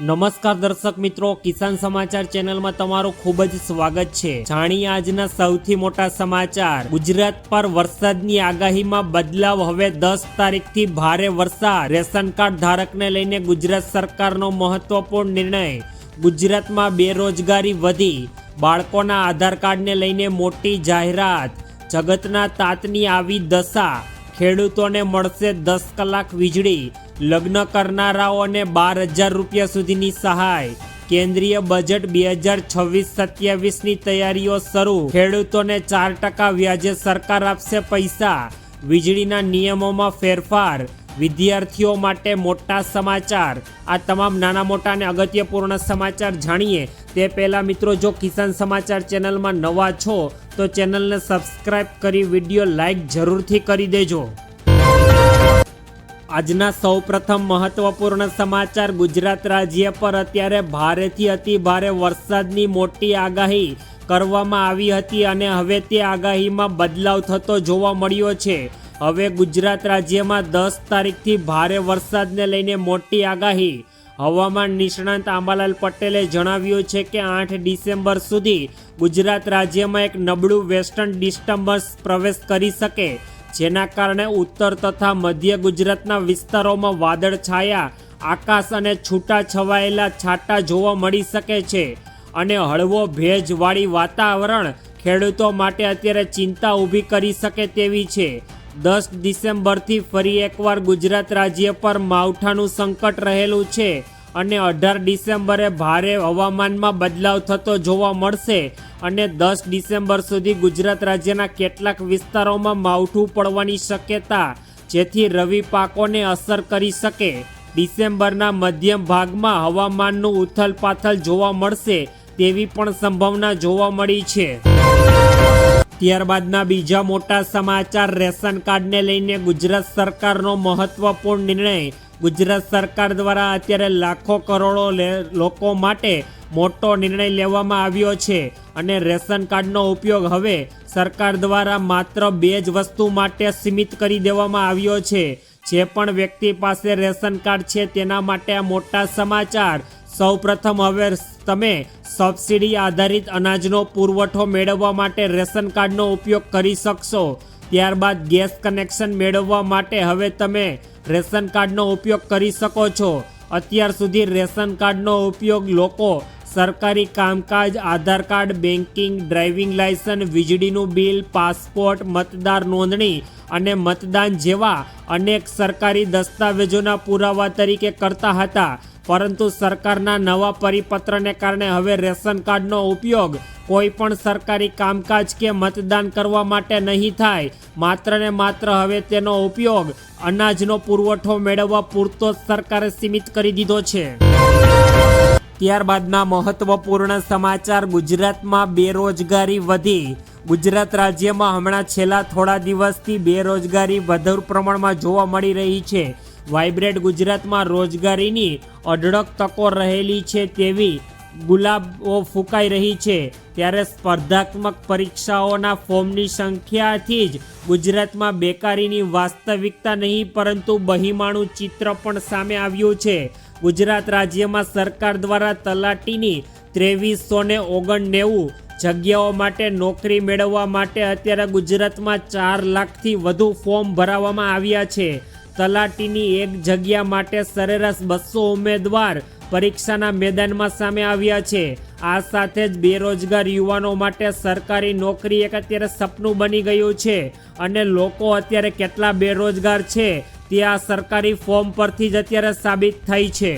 નમસ્કાર દર્શક મિત્રો, કિસાન સમાચાર ચેનલમાં તમારું ખૂબ જ સ્વાગત છે. જાણીએ આજના સૌથી મોટા સમાચાર. ગુજરાત પર વરસાદની આગાહીમાં બદલાવ હવે દસ તારીખથી ભારે વરસાદ. રેશન કાર્ડ ધારકને લઈને ગુજરાત સરકારનો મહત્વપૂર્ણ નિર્ણય. ગુજરાતમાં બેરોજગારી વધી. બાળકોના આધાર કાર્ડને લઈને મોટી જાહેરાત. જગતના તાતની આવી દશા. ખેડૂતોને મળશે દસ કલાક વીજળી. લગ્ન કરનારાઓને બાર હજાર રૂપિયા સુધીની સહાય. કેન્દ્રીય બજેટ બે હજાર છવ્વીસ સત્યાવીસની તૈયારીઓ શરૂ. ખેડૂતોને ચાર ટકા વ્યાજે સરકાર આપશે પૈસા. વીજળીના નિયમોમાં ફેરફાર. વિદ્યાર્થીઓ માટે મોટા સમાચાર. આ તમામ નાના મોટા અને અગત્યપૂર્ણ સમાચાર જાણીએ. તે પહેલાં મિત્રો, જો કિસાન સમાચાર ચેનલમાં નવા છો, તો ચેનલને સબસ્ક્રાઇબ કરી વીડિયો લાઇક જરૂરથી કરી દેજો. આજના સૌપ્રથમ મહત્વપૂર્ણ સમાચાર ગુજરાત રાજ્ય પર અત્યારે ભારેથી અતિ ભારે વરસાદની મોટી આગાહી કરવામાં આવી હતી અને હવે તે આગાહીમાં બદલાવ થતો જોવા મળ્યો છે. હવે ગુજરાત રાજ્યમાં દસ તારીખથી ભારે વરસાદને લઈને મોટી આગાહી. હવામાન નિષ્ણાંત આંબાલાલ પટેલે જણાવ્યું છે કે આઠ ડિસેમ્બર સુધી ગુજરાત રાજ્યમાં એક નબળું વેસ્ટર્ન ડિસ્ટર્બન્સ પ્રવેશ કરી શકે. જેના કારણે ઉત્તર તથા મધ્ય ગુજરાતના વિસ્તારોમાં વાદળ છાયા, આકાશ અને છૂટા છવાયેલા છાંટા જોવા મળી શકે છે અને હળવો ભેજવાળી વાતાવરણ ખેડૂતો માટે અત્યારે ચિંતા ઊભી કરી શકે તેવી છે. દસ ડિસેમ્બરથી ફરી એકવાર ગુજરાત રાજ્ય પર માવઠાનું સંકટ રહેલું છે. અને અઢાર ડિસેમ્બરે ભારે હવામાનમાં બદલાવ થતો જોવા મળશે અને દસ ડિસેમ્બર સુધી ગુજરાત રાજ્યના કેટલાક વિસ્તારોમાં માવઠું પડવાની શક્યતા, જેથી રવિ પાકોને અસર કરી શકે. ડિસેમ્બરના મધ્યમ ભાગમાં હવામાનનું ઉથલપાથલ જોવા મળશે તેવી પણ સંભાવના જોવા મળી છે. ત્યારબાદના બીજા મોટા સમાચાર, રેશન કાર્ડને લઈને ગુજરાત સરકારનો મહત્વપૂર્ણ નિર્ણય ગુજરાત સરકાર દ્વારા અત્યારે લાખો કરોડો લોકો માટે મોટો નિર્ણય લેવામાં આવ્યો છે અને રેશન કાર્ડનો ઉપયોગ હવે સરકાર દ્વારા માત્ર બે જ વસ્તુ માટે સીમિત કરી દેવામાં આવ્યો છે. જે પણ વ્યક્તિ પાસે રેશન કાર્ડ છે તેના માટે આ મોટા સમાચાર. સૌપ્રથમ હવે તમે સબસિડી આધારિત અનાજનો પુરવઠો મેળવવા માટે રેશન કાર્ડનો ઉપયોગ કરી શકશો. ત્યારબાદ ગેસ કનેક્શન મેળવવા માટે હવે તમે રેશન કાર્ડનો ઉપયોગ કરી શકો છો. અત્યાર સુધી રેશન કાર્ડનો ઉપયોગ લોકો સરકારી કામકાજ, Aadhaar card banking driving licence વીજળીનું બિલ, પાસપોર્ટ, મતદાર નોંધણી અને મતદાન જેવા અનેક સરકારી દસ્તાવેજોના પુરાવા તરીકે કરતા હતા. પરંતુ સરકારના નવા પરિપત્રને કારણે હવે રેશન કાર્ડનો ઉપયોગ કોઈ પણ સરકારી કામકાજ કે મતદાન કરવા માટે નહીં થાય. માત્ર ને માત્ર હવે તેનો ઉપયોગ અનાજનો પુરવઠો મેળવવા પૂરતો જ સરકારે સીમિત કરી દીધો છે. ત્યારબાદના મહત્વપૂર્ણ સમાચાર ગુજરાતમાં બેરોજગારી વધી. ગુજરાત રાજ્યમાં હમણાં છેલ્લા થોડા દિવસથી બેરોજગારી વધુ પ્રમાણમાં જોવા મળી રહી છે. વાઇબ્રેટ ગુજરાતમાં રોજગારીની અઢળક તકો રહેલી છે તેવી ગુલાબો ફૂંકાઈ રહી છે ત્યારે સ્પર્ધાત્મક પરીક્ષાઓના ફોર્મની સંખ્યાથી જ ગુજરાતમાં બેકારીની વાસ્તવિકતા નહીં, પરંતુ બહિમાણું ચિત્ર પણ સામે આવ્યું છે. ગુજરાત રાજ્યમાં સરકાર દ્વારા તલાટીની ત્રેવીસો ને ઓગણનેવું જગ્યાઓ માટે નોકરી મેળવવા માટે અત્યારે ગુજરાતમાં ચાર લાખથી વધુ ફોર્મ ભરાવવામાં આવ્યા છે. તલાટીની એક જગ્યા માટે સરેરાશ બસો ઉમેદવાર પરીક્ષાના મેદાનમાં સામે આવ્યા છે. આ સાથે જ બેરોજગાર યુવાનો માટે સરકારી નોકરી એક અત્યારે સપનું બની ગયું છે અને લોકો અત્યારે કેટલા બેરોજગાર છે તે આ સરકારી ફોર્મ પરથી જ અત્યારે સાબિત થઈ છે.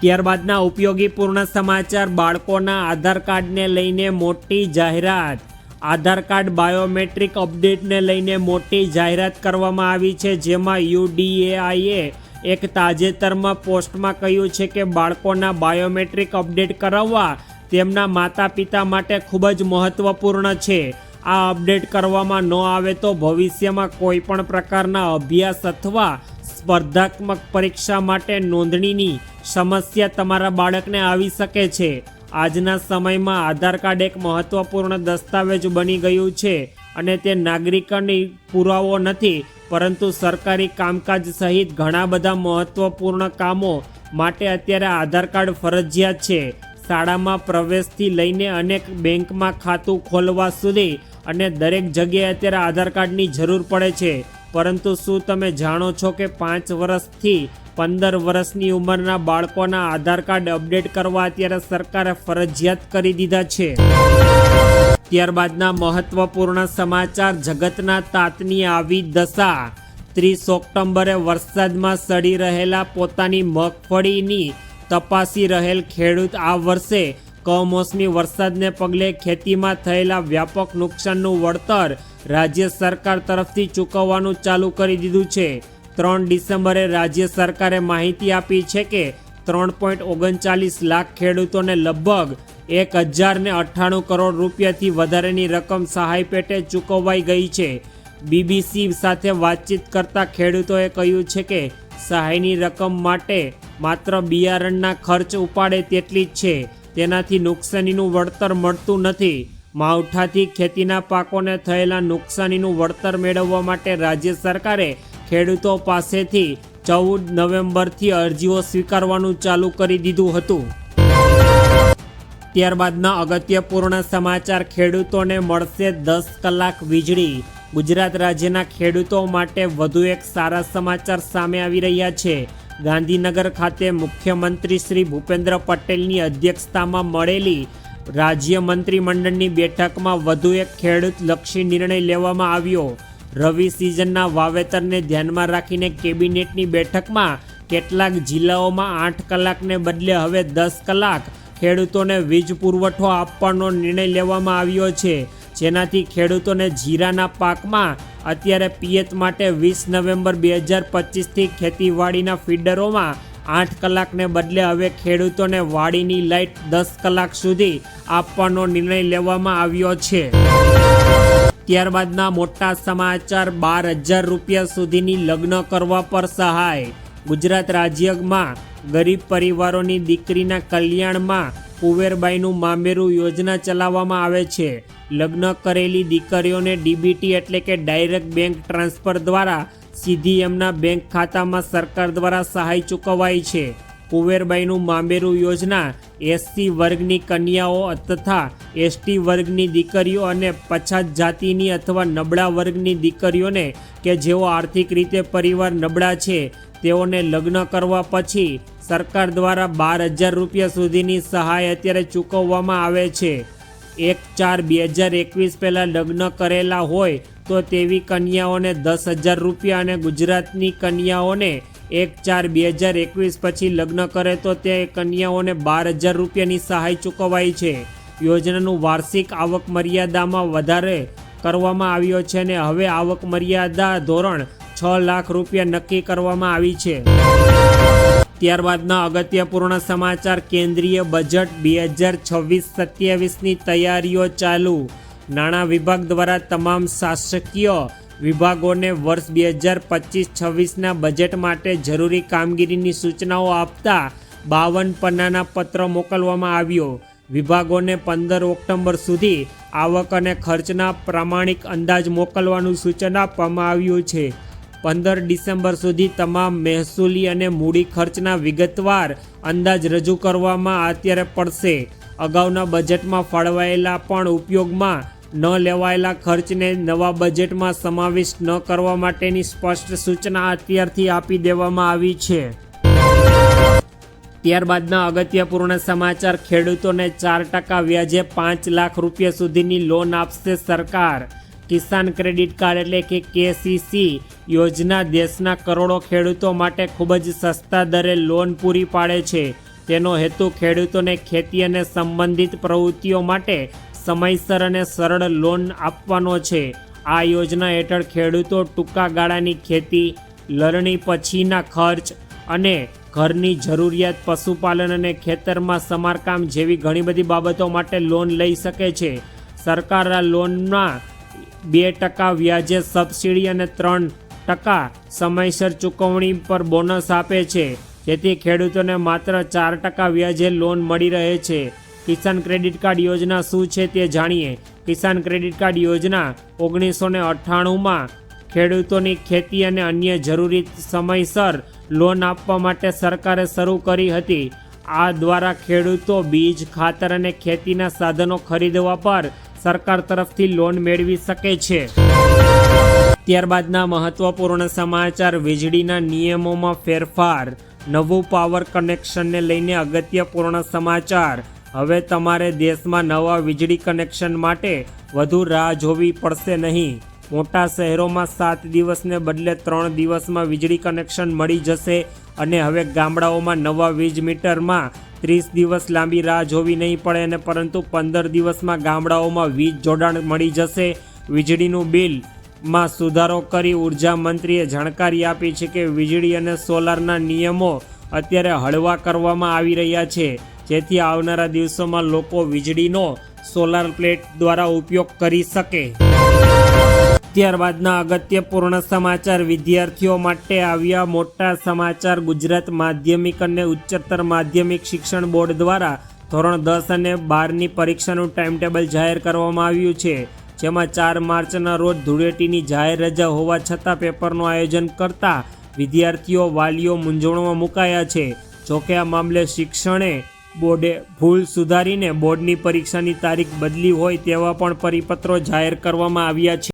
ત્યારબાદના ઉપયોગીપૂર્ણ સમાચાર બાળકોના આધાર કાર્ડને લઈને મોટી જાહેરાત. આધાર કાર્ડ બાયોમેટ્રિક અપડેટને લઈને મોટી જાહેરાત કરવામાં આવી છે જેમાં યુડીએઆઈએ એક તાજેતરમાં પોસ્ટમાં કહ્યું છે કે બાળકોના બાયોમેટ્રિક અપડેટ કરાવવા તેમના માતા પિતા માટે ખૂબ જ મહત્વપૂર્ણ છે. આ અપડેટ કરવામાં ન આવે તો ભવિષ્યમાં કોઈ પણ પ્રકારના અભ્યાસ અથવા સ્પર્ધાત્મક પરીક્ષા માટે નોંધણીની સમસ્યા તમારા બાળકને આવી શકે છે. આજના સમયમાં આધાર કાર્ડ એક મહત્વપૂર્ણ દસ્તાવેજ બની ગયું છે અને તે નાગરિકની પુરાવો નથી પરંતુ સરકારી કામકાજ સહિત ઘણા બધા મહત્વપૂર્ણ કામો માટે અત્યારે આધાર કાર્ડ ફરજિયાત છે. શાળામાં પ્રવેશથી લઈને અનેક બેંકમાં ખાતું ખોલવા સુધી અને દરેક જગ્યાએ અત્યારે આધાર કાર્ડની જરૂર પડે છે. પરંતુ શું તમે જાણો છો કે પાંચ વર્ષથી પંદર વર્ષની ઉંમરના બાળકોના આધાર કાર્ડ અપડેટ કરવા અત્યારે સરકારે ફરજિયાત કરી દીધા છે? ત્યારબાદના મહત્વપૂર્ણ સમાચાર, જગતના તાતની આવી દશા. ત્રીસ ઓક્ટોબરે વરસાદમાં સડી રહેલા પોતાની મગફળીની તપાસી રહેલ ખેડૂત આ વર્ષે કમોસમી વરસાદને પગલે ખેતીમાં થયેલા વ્યાપક નુકસાનનું વળતર રાજ્ય સરકાર તરફથી ચૂકવવાનું ચાલુ કરી દીધું છે. ત્રણ ડિસેમ્બરે રાજ્ય સરકારે માહિતી આપી છે કે ત્રણ પોઈન્ટ ઓગણચાલીસ લાખ ખેડૂતોને લગભગ એક હજાર ને અઠ્ઠાણું કરોડ રૂપિયાથી વધારેની રકમ સહાય પેટે ચૂકવાઈ ગઈ છે. બીબીસી સાથે વાતચીત કરતા ખેડૂતોએ કહ્યું છે કે સહાયની રકમ માટે માત્ર બિયારણના ખર્ચ ઉપાડે તેટલી જ છે. તેનાથી નુકસાનીનું વળતર મળતું નથી. માવઠાથી ખેતીના પાકોને થયેલા નુકસાનીનું વળતર મેળવવા માટે રાજ્ય સરકારે ખેડૂતો પાસેથી ચૌદ નવેમ્બરથી અરજીઓ સ્વીકારવાનું ચાલુ કરી દીધું હતું. ત્યારબાદના અગત્યપૂર્ણ સમાચાર ખેડૂતોને મળશે દસ કલાક વીજળી. ગુજરાત રાજ્યના ખેડૂતો માટે વધુ એક સારા સમાચાર સામે આવી રહ્યા છે. ગાંધીનગર ખાતે મુખ્યમંત્રી શ્રી ભૂપેન્દ્ર પટેલની અધ્યક્ષતામાં મળેલી રાજ્ય મંત્રીમંડળની બેઠકમાં વધુ એક ખેડૂત લક્ષી નિર્ણય લેવામાં આવ્યો. રવિ સિઝનના વાવેતરને ધ્યાનમાં રાખીને કેબિનેટની બેઠકમાં કેટલાક જિલ્લાઓમાં આઠ કલાકને બદલે હવે દસ કલાક ખેડૂતોને વીજ પુરવઠો આપવાનો નિર્ણય લેવામાં આવ્યો છે. જેનાથી ખેડૂતોને જીરાના પાકમાં અત્યારે પિયત માટે વીસ નવેમ્બર બે હજાર પચીસથી ખેતીવાડીના ફીડરોમાં આઠ કલાકને બદલે હવે ખેડૂતોને વાડીની લાઇટ દસ કલાક સુધી આપવાનો નિર્ણય લેવામાં આવ્યો છે. ત્યારબાદના મોટા સમાચાર, બાર હજાર રૂપિયા સુધીની લગ્ન કરવા પર સહાય. ગુજરાત રાજ્યમાં ગરીબ પરિવારોની દીકરીના કલ્યાણમાં કુવેરબાઈનું મામેરું યોજના ચલાવવામાં આવે છે. લગ્ન કરેલી દીકરીઓને ડીબીટી એટલે કે ડાયરેક્ટ બેંક ટ્રાન્સફર દ્વારા સીધી એમના બેંક ખાતામાં સરકાર દ્વારા સહાય ચૂકવાય છે. કુવેરબાઈનું મામેરું યોજના એસસી વર્ગની કન્યાઓ તથા એસટી વર્ગની દીકરીઓ અને પછાત જાતિની અથવા નબળા વર્ગની દીકરીઓને કે જેઓ આર્થિક રીતે પરિવાર નબળા છે તેઓને લગ્ન કરવા પછી સરકાર દ્વારા બાર હજાર રૂપિયા સુધીની સહાય અત્યારે ચૂકવવામાં આવે છે. એક ચાર બે હજાર એકવીસ પહેલાં લગ્ન કરેલા હોય તો તેવી કન્યાઓને દસ હજાર રૂપિયા અને ગુજરાતની કન્યાઓને એક ચાર બે હજાર એકવીસ પછી લગ્ન કરે તો તે કન્યાઓને બાર હજાર રૂપિયાની સહાય ચૂકવાય છે. યોજનાનું વાર્ષિક આવક મર્યાદામાં વધારે કરવામાં આવ્યો છે અને હવે આવક મર્યાદા ધોરણ છ લાખ રૂપિયા નક્કી કરવામાં આવી છે. ત્યારબાદના અગત્યપૂર્ણ સમાચાર, કેન્દ્રીય બજેટ બે હજાર છવ્વીસ સત્યાવીસની તૈયારીઓ ચાલુ. નાણાં વિભાગ દ્વારા તમામ શાસકીય વિભાગોને વર્ષ બે હજાર પચીસ છવ્વીસના બજેટ માટે જરૂરી કામગીરીની સૂચનાઓ આપતા બાવન પન્નાના પત્ર મોકલવામાં આવ્યો. વિભાગોને પંદર ઓક્ટોબર સુધી આવક અને ખર્ચના પ્રામાણિક અંદાજ મોકલવાનું સૂચન આપવામાં આવ્યું છે. પંદર ડિસેમ્બર સુધી તમામ મહેસૂલી અને મૂડી ખર્ચના વિગતવાર અંદાજ રજૂ કરવામાં અત્યારે પડશે. અગાઉના બજેટમાં ફાળવાયેલા પણ ઉપયોગમાં ન લેવાયેલા ખર્ચને નવા બજેટમાં સમાવિષ્ટ ન કરવા માટેની સ્પષ્ટ સૂચના અત્યારથી આપી દેવામાં આવી છે. ત્યારબાદના અગત્યપૂર્ણ સમાચાર, ખેડૂતોને ચાર ટકા વ્યાજે પાંચ લાખ રૂપિયા સુધીની લોન આપશે સરકાર. કિસાન ક્રેડિટ કાર્ડ એટલે કે કેસીસી યોજના દેશના કરોડો ખેડૂતો માટે ખૂબ જ સસ્તા દરે લોન પૂરી પાડે છે. તેનો હેતુ ખેડૂતોને ખેતી અને સંબંધિત પ્રવૃત્તિઓ માટે સમયસર અને સરળ લોન આપવાનો છે. આ યોજના હેઠળ ખેડૂતો ટૂંકા ગાળાની ખેતી, લણણી પછીના ખર્ચ અને ઘરની જરૂરિયાત પશુપાલન અને ખેતરમાં સમારકામ જેવી ઘણી બધી બાબતો માટે લોન લઈ શકે છે. સરકાર આ લોનમાં બે ટકા વ્યાજે સબસિડી અને ત્રણ ટકા સમયસર ચૂકવણી પર બોનસ આપે છે. જેથી ખેડૂતોને માત્ર ચાર ટકા વ્યાજે લોન મળી રહે છે. કિસાન ક્રેડિટ કાર્ડ યોજના શું છે તે જાણીએ. કિસાન ક્રેડિટ કાર્ડ યોજના ઓગણીસો ને અઠ્ઠાણુંમાં ખેડૂતોની ખેતી અને અન્ય જરૂરી સમયસર લોન આપવા માટે સરકારે શરૂ કરી હતી. આ દ્વારા ખેડૂતો બીજ, ખાતર અને ખેતીના સાધનો ખરીદવા પર સરકાર તરફથી લોન મેળવી શકે છે. ત્યારબાદના મહત્વપૂર્ણ સમાચાર, વીજળીના નિયમોમાં ફેરફાર, નવું પાવર કનેક્શનને લઈને અગત્યપૂર્ણ સમાચાર. હવે તમારે દેશમાં નવા વીજળી કનેક્શન માટે વધુ રાહ જોવી પડશે નહીં. મોટા શહેરોમાં સાત દિવસને બદલે ત્રણ દિવસમાં વીજળી કનેક્શન મળી જશે અને હવે ગામડાઓમાં નવા વીજ મીટરમાં ત્રીસ દિવસ લાંબી રાહ જોવી નહીં પડે અને પરંતુ પંદર દિવસમાં ગામડાઓમાં વીજ જોડાણ મળી જશે. વીજળીનું બિલમાં સુધારો કરી ઊર્જા મંત્રીએ જાણકારી આપી છે કે વીજળી અને સોલારના નિયમો અત્યારે હળવા કરવામાં આવી રહ્યા છે, જેથી આવનારા દિવસોમાં લોકો વીજળીનો સોલાર પ્લેટ દ્વારા ઉપયોગ કરી શકે. ત્યારબાદના અગત્યપૂર્ણ સમાચાર વિદ્યાર્થીઓ માટે આવ્યા મોટા સમાચાર. ગુજરાત માધ્યમિક અને ઉચ્ચતર માધ્યમિક શિક્ષણ બોર્ડ દ્વારા ધોરણ દસ અને બારની પરીક્ષાનું ટાઈમટેબલ જાહેર કરવામાં આવ્યું છે, જેમાં ચાર માર્ચના રોજ ધૂળેટીની જાહેર રજા હોવા છતાં પેપરનું આયોજન કરતા વિદ્યાર્થીઓ વાલીઓ મૂંઝવણમાં મુકાયા છે. જોકે આ મામલે શિક્ષણે બોર્ડે ભૂલ સુધારીને બોર્ડની પરીક્ષાની તારીખ બદલી હોય તેવા પણ પરિપત્રો જાહેર કરવામાં આવ્યા છે.